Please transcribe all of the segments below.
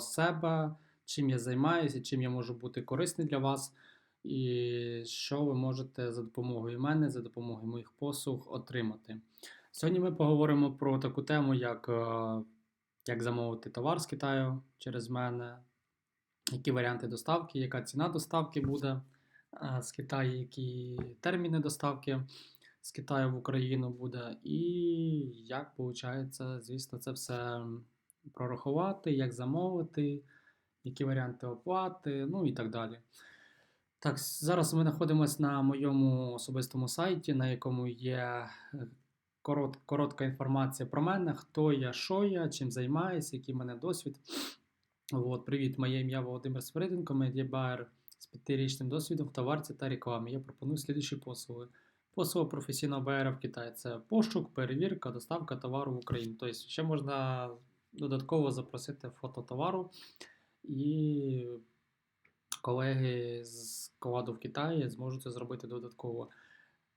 себе, чим я займаюся, чим я можу бути корисний для вас, і що ви можете за допомогою мене, за допомогою моїх послуг отримати. Сьогодні ми поговоримо про таку тему, як, е, як замовити товар з Китаю через мене, які варіанти доставки, яка ціна доставки буде е, з Китаю, які терміни доставки з Китаю в Україну буде, і як виходить, звісно, це все прорахувати, як замовити, які варіанти оплати, ну і так далі. Так, зараз ми знаходимося на моєму особистому сайті, на якому є е, корот, коротка інформація про мене, хто я, що я, чим займаюся, який в мене досвід. От, Привіт, моє ім'я Володимир Свириденко, медіабайер з п'ятирічним досвідом в товарці та рекламі. Я пропоную слідчі послуги. Послуга професійного байера в Китаї це пошук, перевірка, доставка товару в Україну. Тобто ще можна додатково запросити фото товару і колеги з складу в Китаї зможуть це зробити додатково.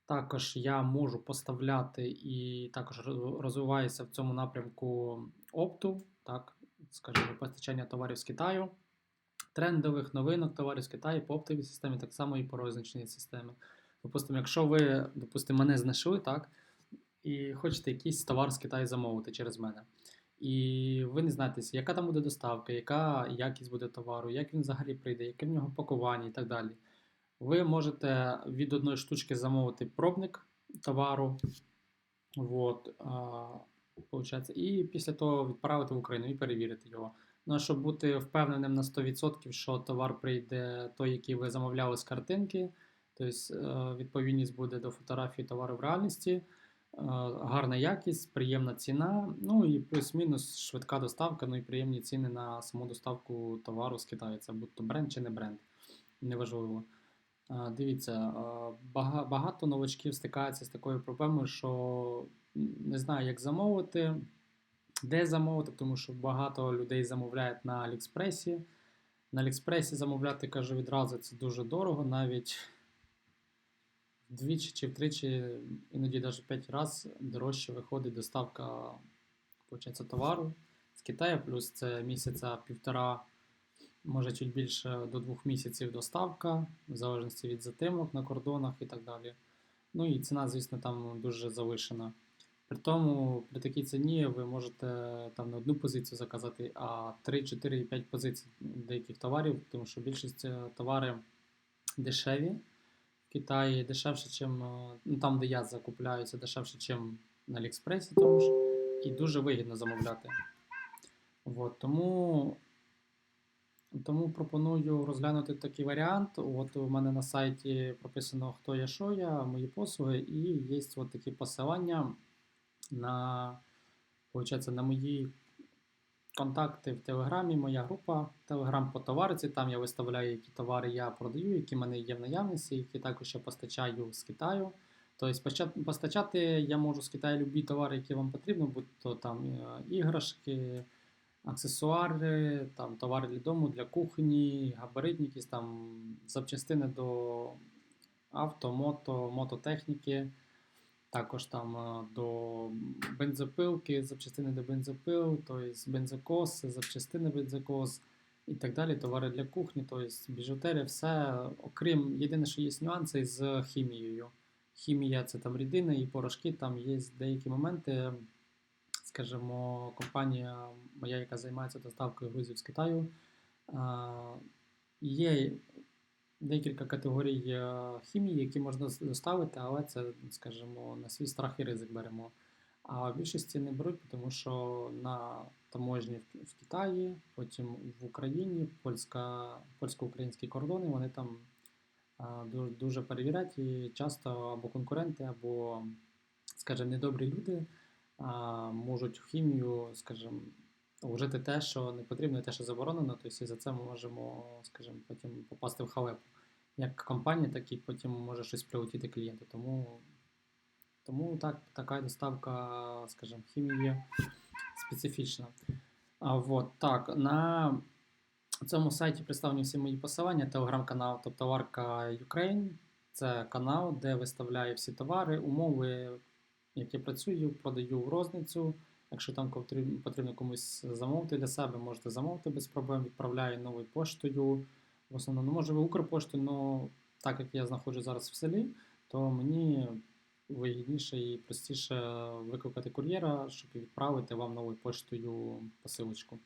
Також я можу поставляти і також розвиваюся в цьому напрямку опту, так, скажімо, постачання товарів з Китаю, трендових новинок товарів з Китаю по оптовій системі, так само і по розничній системі. Допустимо, якщо ви, допустимо, мене знайшли, так, і хочете якийсь товар з Китаю замовити через мене. І ви не знаєте, яка там буде доставка, яка якість буде товару, як він взагалі прийде, яке в нього пакування і так далі. Ви можете від одної штучки замовити пробник товару. От, а, і після того відправити в Україну і перевірити його. Ну, щоб бути впевненим на 100%, що товар прийде той, який ви замовляли з картинки. Тобто відповідність буде до фотографії товару в реальності, гарна якість, приємна ціна, ну і плюс-мінус швидка доставка, ну і приємні ціни на саму доставку товару з Китаю. Це будь-то бренд чи не бренд. Неважливо. Дивіться, багато новачків стикаються з такою проблемою, що не знаю, як замовити, де замовити, тому що багато людей замовляють на Аліекспресі. На Аліекспресі замовляти, кажу відразу, це дуже дорого, навіть вдвічі чи втричі, іноді навіть 5 разів дорожче виходить доставка получається, товару з Китаю, плюс це місяця півтора, може чуть більше до двох місяців доставка, в залежності від затримок на кордонах і так далі. Ну і ціна, звісно, там дуже завишена. При тому, при такій ціні ви можете там не одну позицію заказати, а 3, 4 5 позицій деяких товарів, тому що більшість е, товарів дешеві. Китаї дешевше, чим ну, там, де я закупляю, це дешевше, ніж на Аліекспресі, тому ж, і дуже вигідно замовляти. От, тому тому пропоную розглянути такий варіант. От У мене на сайті прописано, хто я, що я, мої послуги, і є от такі посилання на, на мої контакти в Телеграмі, моя група Телеграм по товариці. Там я виставляю, які товари я продаю, які в мене є в наявності, які також я постачаю з Китаю. Тобто постачати я можу з Китаю любі товари, які вам потрібно, будь-то там е, іграшки, аксесуари, там товари для дому, для кухні, габаритні там запчастини до авто, мото, мототехніки. Також там е, до бензопилки, запчастини до бензопил, тобто бензокос, запчастини бензокос і так далі, товари для кухні, тобто біжутерія, все, окрім єдине, що є нюанси з хімією. Хімія це там рідини і порошки, там є деякі моменти. Скажімо, компанія моя, яка займається доставкою грузів з Китаю, є декілька категорій е, хімії, які можна доставити, але це, скажімо, на свій страх і ризик беремо. А більшості не беруть, тому що на таможні в Китаї, потім в Україні, польська, польсько-українські кордони, вони там дуже, дуже перевіряють і часто або конкуренти, або, скажімо, недобрі люди можуть в хімію, скажімо, вжити те, що не потрібно, і те, що заборонено, тобто і за це ми можемо, скажімо, потім попасти в халепу. Як компанія, так і потім може щось прилетіти клієнту. Тому тому так, така доставка, скажімо, хімії специфічна. А, вот, так, На цьому сайті представлені всі мої посилання, телеграм-канал тобто Варка Ukraine. Це канал, де виставляю всі товари, умови, які працюю, продаю в розницю Якщо там потрібно, комусь замовити для себе, можете замовити без проблем. Відправляю новою поштою. В основному, ну, може, Укрпоштою, але так як я знаходжусь зараз в селі, то мені вигідніше і простіше викликати кур'єра, щоб відправити вам новою поштою посилочку.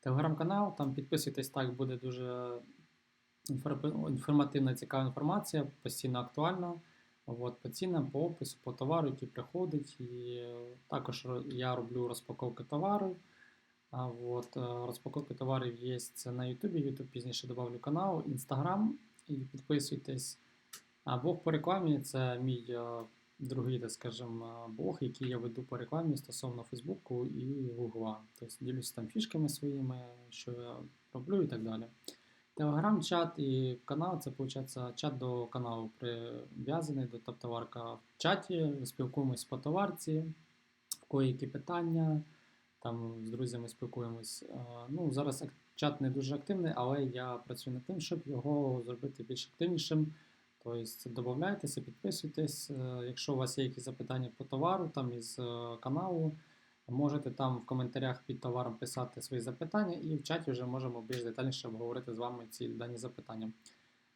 Телеграм-канал, там підписуйтесь, так буде дуже інфор- інформативна, цікава інформація, постійно актуальна. От, по цінам, по опису, по товару, який приходить. І також я роблю розпаковки товару. А от, е, розпаковки товарів є на Ютубі. Ютуб пізніше добавлю канал, Інстаграм і підписуйтесь. А блог по рекламі це мій е, другий, так скажем, е, блог, який я веду по рекламі стосовно Фейсбуку і Гугла. Тобто ділюсь там фішками своїми, що я роблю і так далі. Телеграм-чат і канал це виходить чат до каналу прив'язаний до топ-товарка в чаті. Спілкуємось по товарці, в які питання. Там з друзями спілкуємось. Е, Ну, зараз чат не дуже активний, але я працюю над тим, щоб його зробити більш активнішим. Тобто додавайтеся, підписуйтесь. Е, Якщо у вас є якісь запитання по товару, там із е, каналу, можете там в коментарях під товаром писати свої запитання, і в чаті вже можемо більш детальніше обговорити з вами ці дані запитання.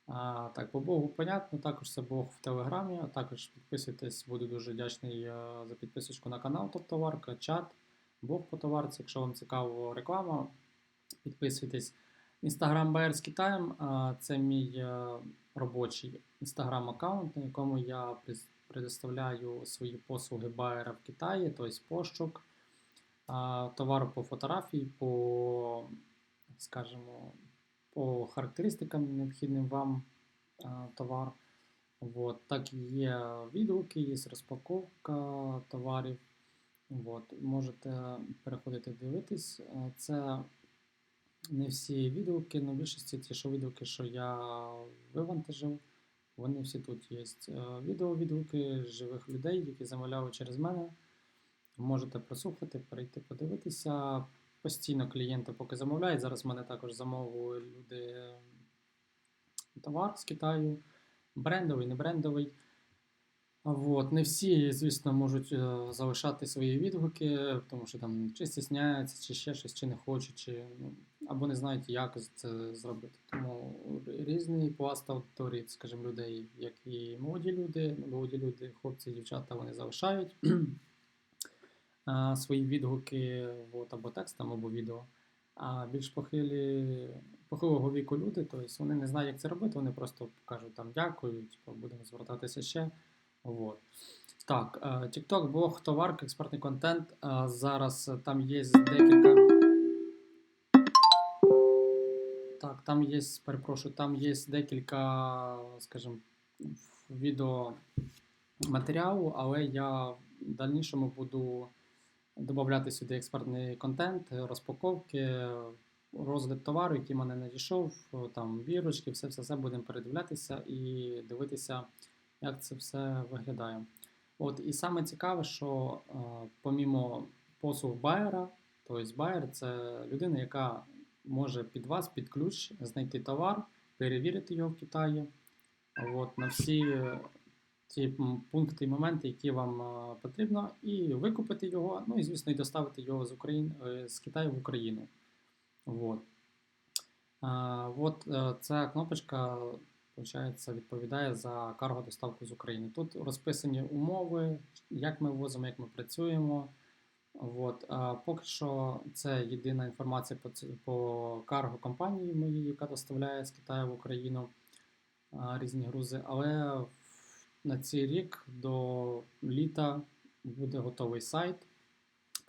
А, так, по Богу, понятно, також це Бог в Телеграмі, а також підписуйтесь, буду дуже вдячний е, за підписочку на канал Топ-Товарка, чат, Бог по товарці, якщо вам цікава реклама, підписуйтесь. Інстаграм Байер з Китаєм це мій е, робочий інстаграм-аккаунт, на якому я предоставляю свої послуги байера в Китаї, тобто пошук товару по фотографії, по, скажімо, по характеристикам необхідним вам товар. Вот. Так є відгуки, є розпаковка товарів. От. Можете переходити дивитись. Це не всі відгуки, але в більшості ті, що відгуки, що я вивантажив, вони всі тут є. Відео-відгуки живих людей, які замовляли через мене. Можете прослухати, перейти подивитися. Постійно клієнти поки замовляють. Зараз в мене також замовили люди товар з Китаю, брендовий, не брендовий. Вот. Не всі, звісно, можуть е, залишати свої відгуки, тому що там чи стісняються, чи ще щось, чи не хочуть, чи, ну, або не знають, як це зробити. Тому різний пласт аудиторії, скажімо, людей, як і молоді люди, молоді люди, хлопці, дівчата, вони залишають свої відгуки от, або текстом, або відео. А більш похилі, похилого віку люди, тобто вони не знають, як це робити, вони просто кажуть там дякую, типу, будемо звертатися ще. Вот. Так, е, TikTok, блог, товарка, експертний контент. Е, Зараз там є декілька. Так, там є, перепрошую, там є декілька, скажімо, відео матеріалу, але я в дальнішому буду додати сюди експертний контент, розпаковки, розгляд товару, який мене надійшов, там бірочки, все, все, все будемо передивлятися і дивитися, як це все виглядає. От, і саме цікаве, що е, помімо послуг байера, тобто байер це людина, яка може під вас, під ключ, знайти товар, перевірити його в Китаї. От, на всі ті пункти і моменти, які вам е, потрібно, і викупити його, ну і звісно, і доставити його з України е, з Китаю в Україну. От. От е, ця кнопочка Получається, відповідає за карго доставку з України. Тут розписані умови, як ми возимо, як ми працюємо. От. Поки що це єдина інформація по, по карго компанії моїй, яка доставляє з Китаю в Україну різні грузи. Але на цей рік до літа буде готовий сайт,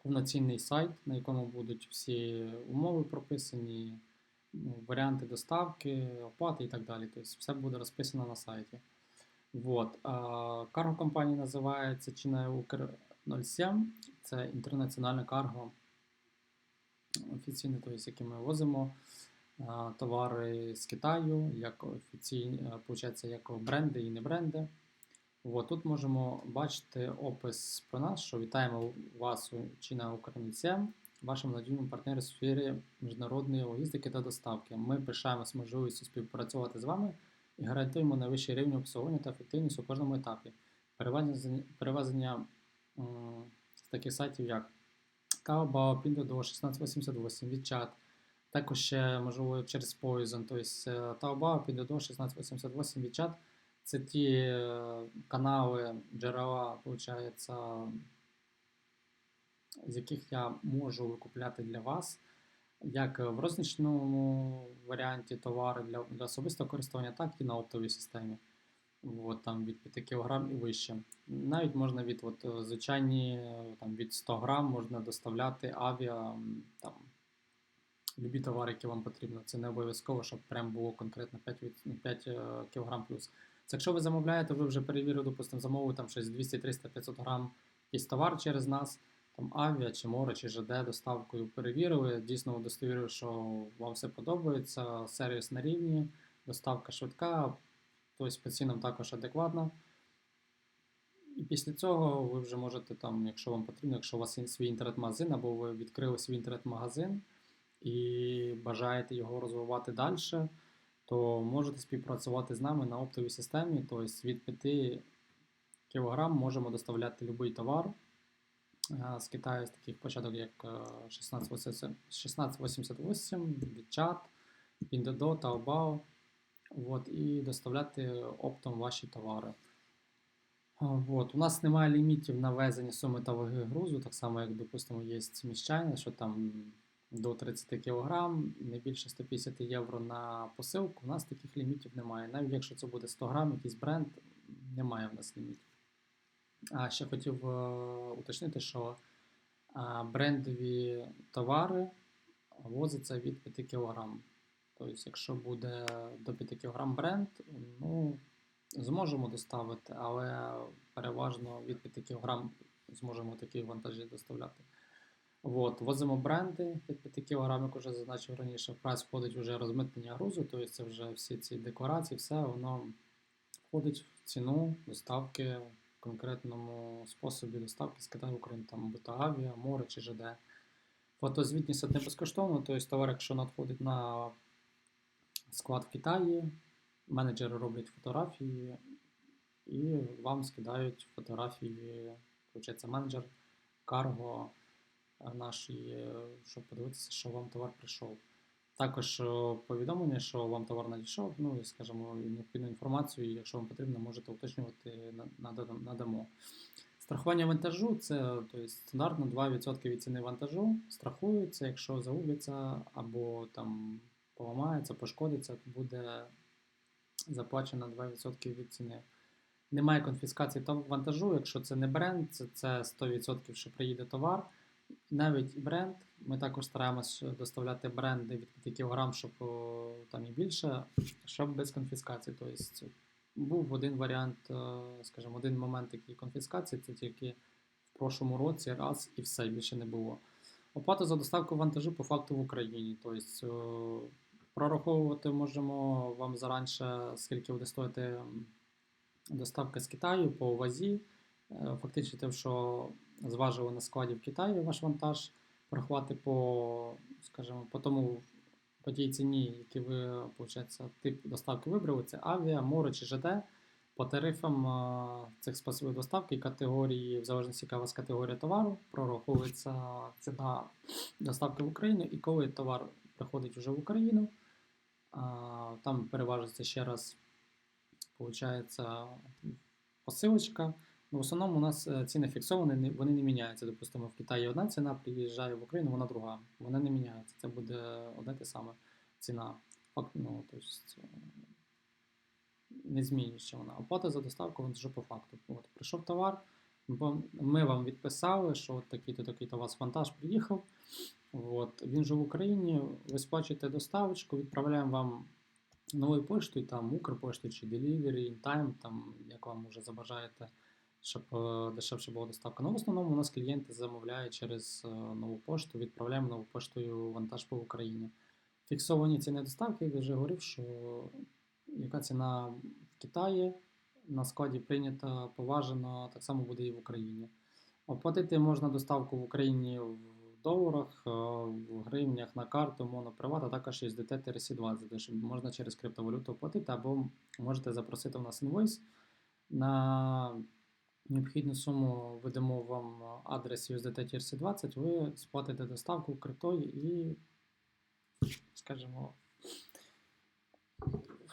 повноцінний сайт, на якому будуть всі умови прописані ну, варіанти доставки, оплати і так далі. Тобто все буде розписано на сайті. Вот. Карго компанія називається Чина Укр 07. Це інтернаціональне карго офіційне, тобто, яке ми возимо товари з Китаю, як офіційні, як бренди і не бренди. От, тут можемо бачити опис про нас, що вітаємо вас Чина Укрнісем, вашому надійному партнері в сфері міжнародної логістики та доставки. Ми пишаємось можливістю співпрацювати з вами і гарантуємо найвищий рівень обслуговування та ефективність у кожному етапі. Перевезення, перевезення м, з таких сайтів, як Taobao, Pinduoduo 1688, WeChat. Також ще, можливо, через Poison, тобто Taobao, Pinduoduo 1688, WeChat. Це ті е, канали, джерела, виходить, з яких я можу викупляти для вас як в розничному варіанті товари для, для особистого користування, так і на оптовій системі. От, там від 5 кг і вище. Навіть можна від от, е, звичайні е, там, від 100 грам можна доставляти авіа, там, любі товари, які вам потрібно. Це не обов'язково, щоб прям було конкретно 5, 5 кг плюс. Якщо ви замовляєте, ви вже перевірили, допустимо, замовили там щось 200, 300, 500 грам якийсь товар через нас, там авіа, чи море, чи ЖД доставкою перевірили, дійсно удостовірили, що вам все подобається, сервіс на рівні, доставка швидка, тобто по цінам також адекватно. І після цього ви вже можете, там, якщо вам потрібно, якщо у вас свій інтернет-магазин, або ви відкрили свій інтернет-магазин і бажаєте його розвивати далі, то можете співпрацювати з нами на оптовій системі, тобто від 5 кг можемо доставляти будь-який товар е, з Китаю з таких початок, як е, 1688, 1688 WeChat, Pinduoduo, Taobao, от, і доставляти оптом ваші товари. От. У нас немає лімітів на везення суми та ваги грузу, так само, як, допустимо, є зміщання, що там до 30 кг, не більше 150 євро на посилку. У нас таких лімітів немає. Навіть якщо це буде 100 грам, якийсь бренд, немає в нас лімітів. А ще хотів е, уточнити, що е, брендові товари возяться від 5 кг. Тобто, якщо буде до 5 кг бренд, ну, зможемо доставити, але переважно від 5 кг зможемо такі вантажі доставляти. От, возимо бренди від 5 кг, як вже зазначив раніше, прайс входить вже розмитнення грузу, тобто це вже всі ці декорації, все воно входить в ціну доставки в конкретному способі доставки з Китаю в Україну, там авіа, море чи ЖД. Фотозвітність не безкоштовно, тобто товар, якщо надходить на склад в Китаї, менеджери роблять фотографії і вам скидають фотографії, менеджер, карго наш, і, е, щоб подивитися, що вам товар прийшов. Також е, повідомлення, що вам товар надійшов, ну і скажімо, необхідну інформацію, якщо вам потрібно, можете уточнювати, надамо. Страхування вантажу це тобто, стандартно 2% від ціни вантажу страхується, якщо загубиться або там поламається, пошкодиться, буде заплачено 2% від ціни. Немає конфіскації вантажу, якщо це не бренд, це 100%, що приїде товар. Навіть бренд, ми також стараємось доставляти бренди від 5 кг, щоб там і більше, щоб без конфіскації. Тобто був один варіант, е, скажімо, один момент такої конфіскації, це тільки в прошлому році раз і все більше не було. Оплата за доставку вантажу по факту в Україні. Тобто прораховувати можемо вам заранше, скільки буде стоїти доставка з Китаю по вазі. Е, Фактично, те, що зважили на складі в Китаї ваш вантаж, порахувати по, скажімо, по тому по тій ціні, які ви, виходить, тип доставки вибрали, це авіа, море чи ЖД. По тарифам е, цих способів доставки категорії, в залежності, яка у вас категорія товару, прораховується ціна доставки в Україну, і коли товар приходить вже в Україну, там переважиться ще раз, виходить, посилочка. Ну, в основному у нас е, ціни фіксовані, вони не міняються. Допустимо, в Китаї одна ціна, приїжджає в Україну, вона друга. Вона не міняється. Це буде одна те саме ціна. Ну, тобто, е, не змінюється вона. Оплата за доставку вона вже по факту. От, прийшов товар, ми вам відписали, що от такий-то такий-то у вас вантаж приїхав. От, він же в Україні, ви сплачуєте доставочку, відправляємо вам новою поштою, там Укрпоштою чи Delivery, in Time, там, як вам вже забажаєте, щоб е, дешевше була доставка. Ну, в основному у нас клієнти замовляють через е, нову пошту, відправляємо нову поштою вантаж по Україні. Фіксовані ціни доставки, я вже говорив, що яка ціна в Китаї на складі прийнята, поважена, так само буде і в Україні. Оплатити можна доставку в Україні в доларах, е, в гривнях на карту, моноприват, а також є з DT TRC20, де можна через криптовалюту оплатити, або можете запросити у нас інвойс на необхідну суму видамо вам адрес USDT TRC20, ви сплатите доставку криптою і, скажімо,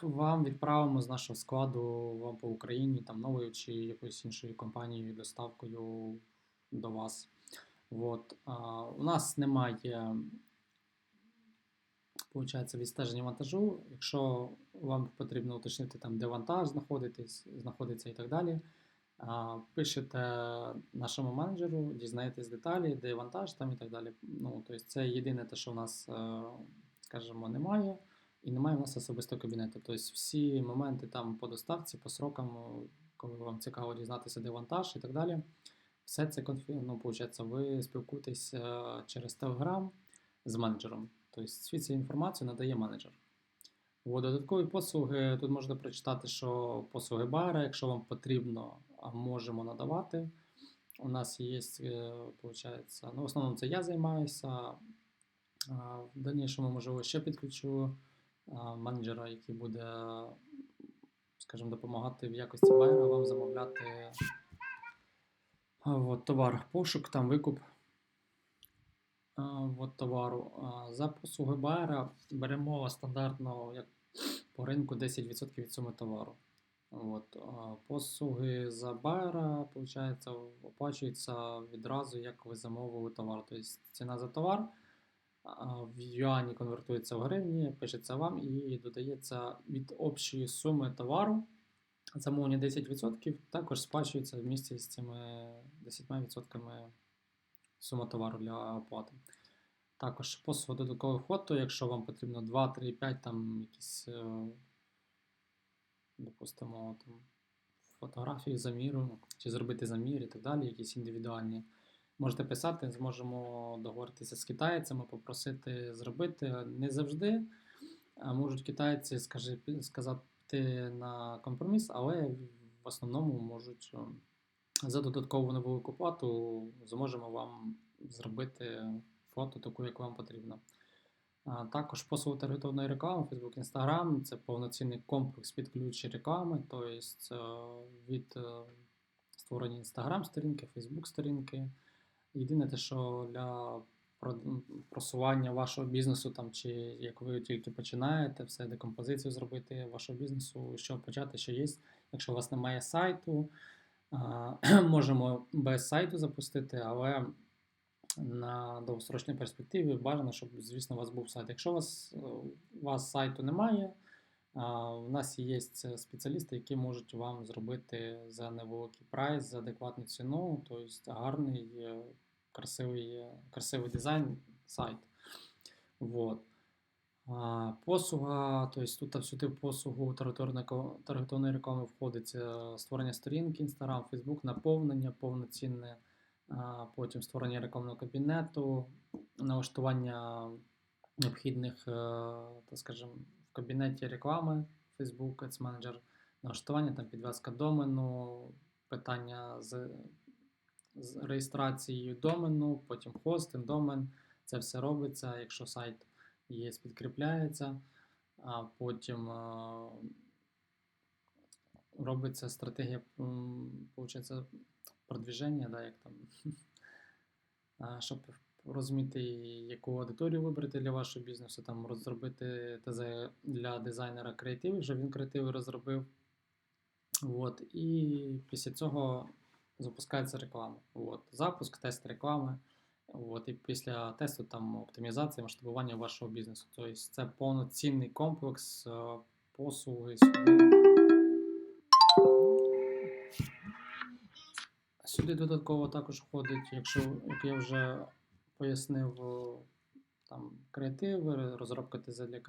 вам відправимо з нашого складу вам по Україні там новою чи якоюсь іншою компанією доставкою до вас. От, а, у нас немає Получається відстеження вантажу. Якщо вам потрібно уточнити, там, де вантаж знаходитесь, знаходиться і так далі, пишете нашому менеджеру, дізнаєтесь деталі, де вантаж там і так далі. Ну, тобто це єдине те, що в нас, е, скажімо, немає. І немає в нас особистого кабінету. Тобто всі моменти там по доставці, по срокам, коли вам цікаво дізнатися, де вантаж і так далі. Все це ну, получається, ви спілкуєтесь е, через Telegram з менеджером. Тобто всю цю інформацію надає менеджер. От, додаткові послуги тут можна прочитати, що послуги бара, якщо вам потрібно, можемо надавати. У нас є, виходить, ну, в основному це я займаюся. В дальнішому, можливо, ще підключу менеджера, який буде, скажімо, допомагати в якості байера вам замовляти от, товар, пошук, там викуп от, товару. За послуги байера беремо стандартно як по ринку 10% від суми товару. От, Послуги за байера, виходить, оплачуються відразу, як ви замовили товар. Тобто ціна за товар в юані конвертується в гривні, пишеться вам і додається від общої суми товару. Замовлення 10% також сплачується в місці з цими 10% сума товару для оплати. Також послуга додаткових фото, якщо вам потрібно 2, 3, 5, там якісь, е, допустимо, там, фотографії заміру, чи зробити замір і так далі, якісь індивідуальні. Можете писати, зможемо договоритися з китайцями, попросити зробити. Не завжди можуть китайці скажи, сказати на компроміс, але в основному можуть за додаткову невелику плату зможемо вам зробити фото таку, як вам потрібно. Також послуг таргетованої реклами, Facebook, Instagram це повноцінний комплекс під ключі реклами, тобто від е, створення Instagram сторінки, Facebook сторінки. Єдине те, що для просування вашого бізнесу, там, чи як ви тільки починаєте, все декомпозицію зробити вашого бізнесу, що почати, що є. Якщо у вас немає сайту, можемо без сайту запустити, але на довгосрочній перспективі бажано, щоб, звісно, у вас був сайт. Якщо у вас, у вас сайту немає, у нас є спеціалісти, які можуть вам зробити за невеликий прайс, за адекватну ціну, тобто гарний, красивий красивий дизайн сайт. Вот. Послуга, тобто тут всюди в послугу таргетованої реклами входить е, створення сторінки Instagram, Facebook, наповнення повноцінне, потім створення рекламного кабінету, налаштування необхідних, е, так скажімо, в кабінеті реклами Facebook Ads Manager, налаштування там підв'язка домену, питання з, з реєстрацією домену, потім хостинг, домен. Це все робиться, якщо сайт ЄС підкріпляється, а потім робиться стратегія получається, продвіження, да, як там, щоб розуміти, яку аудиторію вибрати для вашого бізнесу, там розробити ТЗ для дизайнера креативів, вже він креативи розробив. От, І після цього запускається реклама. От, Запуск, тест реклами. От, І після тесту там оптимізації, масштабування вашого бізнесу. Тобто це повноцінний комплекс е, послуги. Сюди додатково також входить, якщо, як я вже пояснив, там креативи, розробка ТЗ для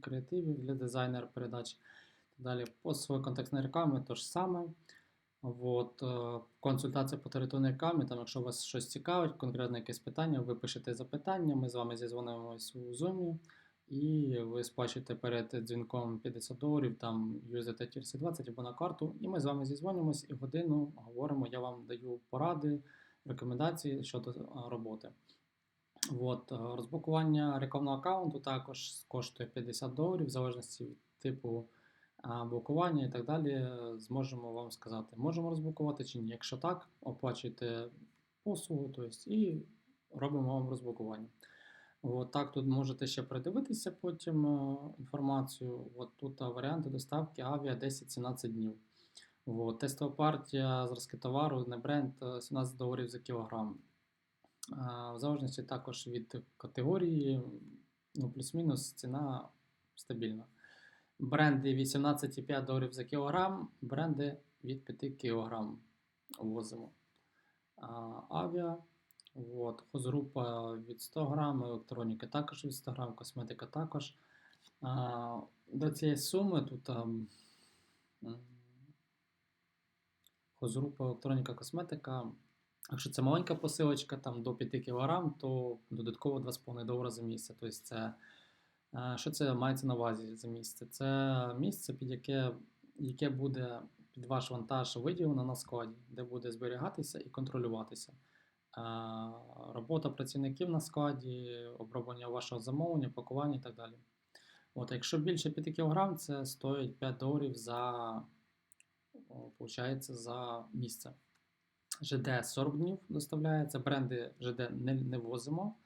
креативів, для дизайнера передач. Далі послуги контекстної реклами, то ж саме. От, е, Консультація по території камі, там, якщо вас щось цікавить, конкретне якесь питання, ви пишете запитання, ми з вами зізвонимося у Zoom, і ви сплачуєте перед дзвінком 50 доларів, там USDT TRC 20 або на карту, і ми з вами зізвонимося і годину говоримо, я вам даю поради, рекомендації щодо роботи. От, е, Розблокування рекламного аккаунту також коштує 50 доларів, в залежності від типу блокування і так далі е, зможемо вам сказати, можемо розблокувати чи ні. Якщо так, оплачуйте послугу, тобто, і робимо вам розблокування. От так тут можете ще передивитися потім е, інформацію. От тут е, варіанти доставки авіа 10-17 днів. От, тестова партія зразки товару не бренд е, 17 доларів за кілограм. В залежності також від категорії, ну, плюс-мінус ціна стабільна. Бренди 18,5 доларів за кілограм, бренди від 5 кілограм возимо. Авіа, от, хозгрупа від 100 грам, електроніка також від 100 грам, косметика також. А, До цієї суми тут ам, м, хозгрупа електроніка, косметика. Якщо це маленька посилочка там до 5 кг, то додатково 2,5 долара за місце. Тобто це, е, що це мається на увазі за місце? Це місце, під яке, яке буде під ваш вантаж виділено на складі, де буде зберігатися і контролюватися. Е, Робота працівників на складі, оброблення вашого замовлення, пакування і так далі. От, якщо більше 5 кг, це стоїть 5 доларів за, получається, за місце. ЖД 40 днів доставляється, бренди ЖД не, не возимо,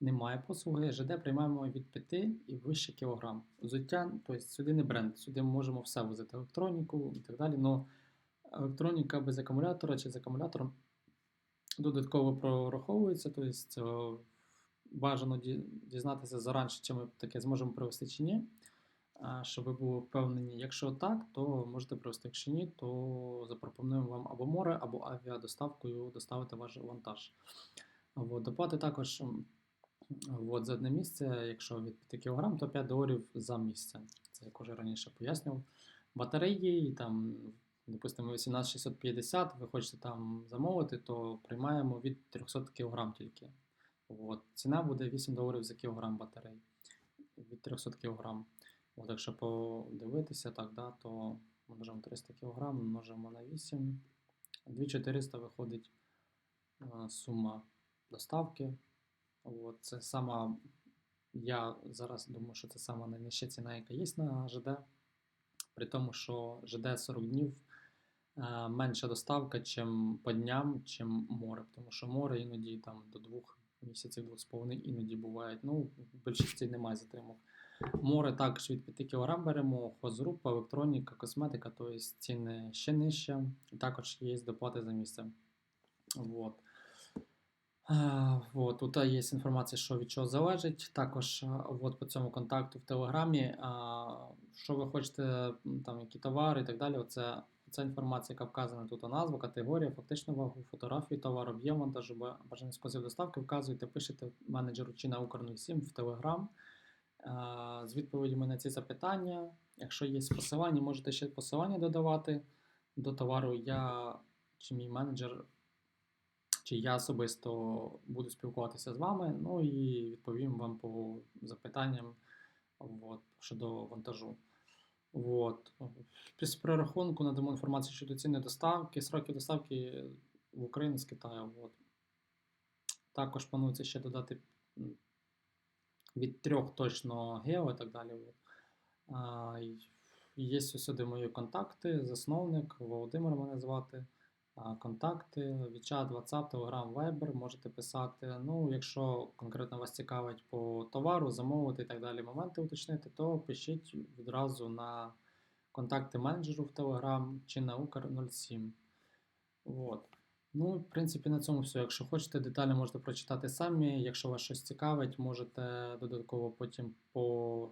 немає послуги. ЖД приймаємо від 5 і вище кілограм. Взуття, тобто сюди не бренд, сюди ми можемо все возити, електроніку і так далі. Но електроніка без акумулятора чи з акумулятором додатково прораховується, тобто бажано дізнатися заранше, чи ми таке зможемо привезти чи ні. Щоб ви були впевнені, якщо так, то можете привезти. Якщо ні, то запропонуємо вам або море, або авіадоставкою доставити ваш вантаж. От, доплати також от, за одне місце, якщо від 5 кг, то 5 доларів за місце. Це як уже раніше пояснював. Батареї, там, допустимо, 18650, ви хочете там замовити, то приймаємо від 300 кг тільки. От. Ціна буде 8 доларів за кілограм батарей від 300 кг. От якщо подивитися, так, да, то множимо 300 кг, множимо на 8. 2400 виходить е, сума доставки. От, це сама, я зараз думаю, що це сама найнижча ціна, яка є на ЖД. При тому, що ЖД 40 днів менша доставка, чим по дням, чим море. Тому що море іноді там до двох місяців, двох з половиною іноді бувають. Ну, в більшості немає затримок. Море також від 5 кг беремо, хозгрупа, електроніка, косметика, тобто ціни ще нижче. Також є доплати за місце. Вот. Е, Вот, тут є інформація, що від чого залежить. Також е, от по цьому контакту в Телеграмі, що ви хочете, там, які товари і так далі. Оце, ця інформація, яка вказана тут назва, категорія, фактичну вагу, фотографію товару, об'єм вантажу, ба- бажаний спосіб доставки, вказуєте, пишете менеджеру чи на Укр 07 в Телеграм е, з відповідями на ці запитання. Якщо є посилання, можете ще посилання додавати до товару. Я чи мій менеджер чи я особисто буду спілкуватися з вами, ну і відповім вам по запитанням от, щодо вантажу. От. Після перерахунку надамо інформацію щодо ціни доставки, сроки доставки в Україну з Китаю. От. Також планується ще додати від трьох точно гео і так далі. Є сюди мої контакти, засновник, Володимир мене звати. Контакти, WeChat, WhatsApp, Telegram, Viber можете писати. Ну, якщо конкретно вас цікавить по товару, замовити і так далі, моменти уточнити, то пишіть відразу на контакти менеджеру в Telegram чи на Укр 07. От. Ну, в принципі, на цьому все. Якщо хочете, деталі можете прочитати самі. Якщо вас щось цікавить, можете додатково потім по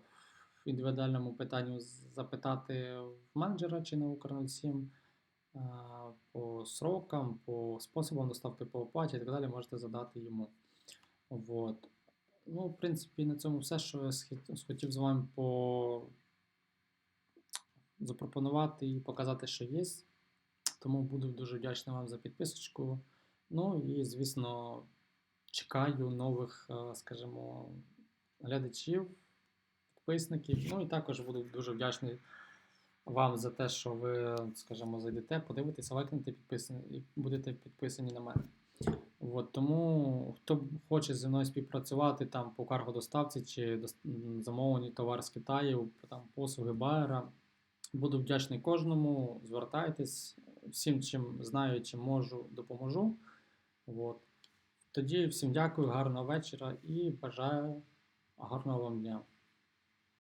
індивідуальному питанню запитати в менеджера чи на Укр 07 а, по срокам, по способам доставки по оплаті і так далі можете задати йому. Вот. Ну, в принципі, на цьому все, що я схотів з вами по... запропонувати і показати, що є. Тому буду дуже вдячний вам за підписочку. Ну і, звісно, чекаю нових, скажімо, глядачів, підписників. Ну і також буду дуже вдячний вам за те, що ви, скажімо, зайдете, подивитеся, лайкнете підписані і будете підписані на мене. От, тому хто хоче зі мною співпрацювати там по каргодоставці чи замовленні товар з Китаю, там послуги байера, Буду вдячний кожному. Звертайтесь. Всім, чим знаю, чим можу, допоможу. От. Тоді всім дякую, гарного вечора і бажаю гарного вам дня.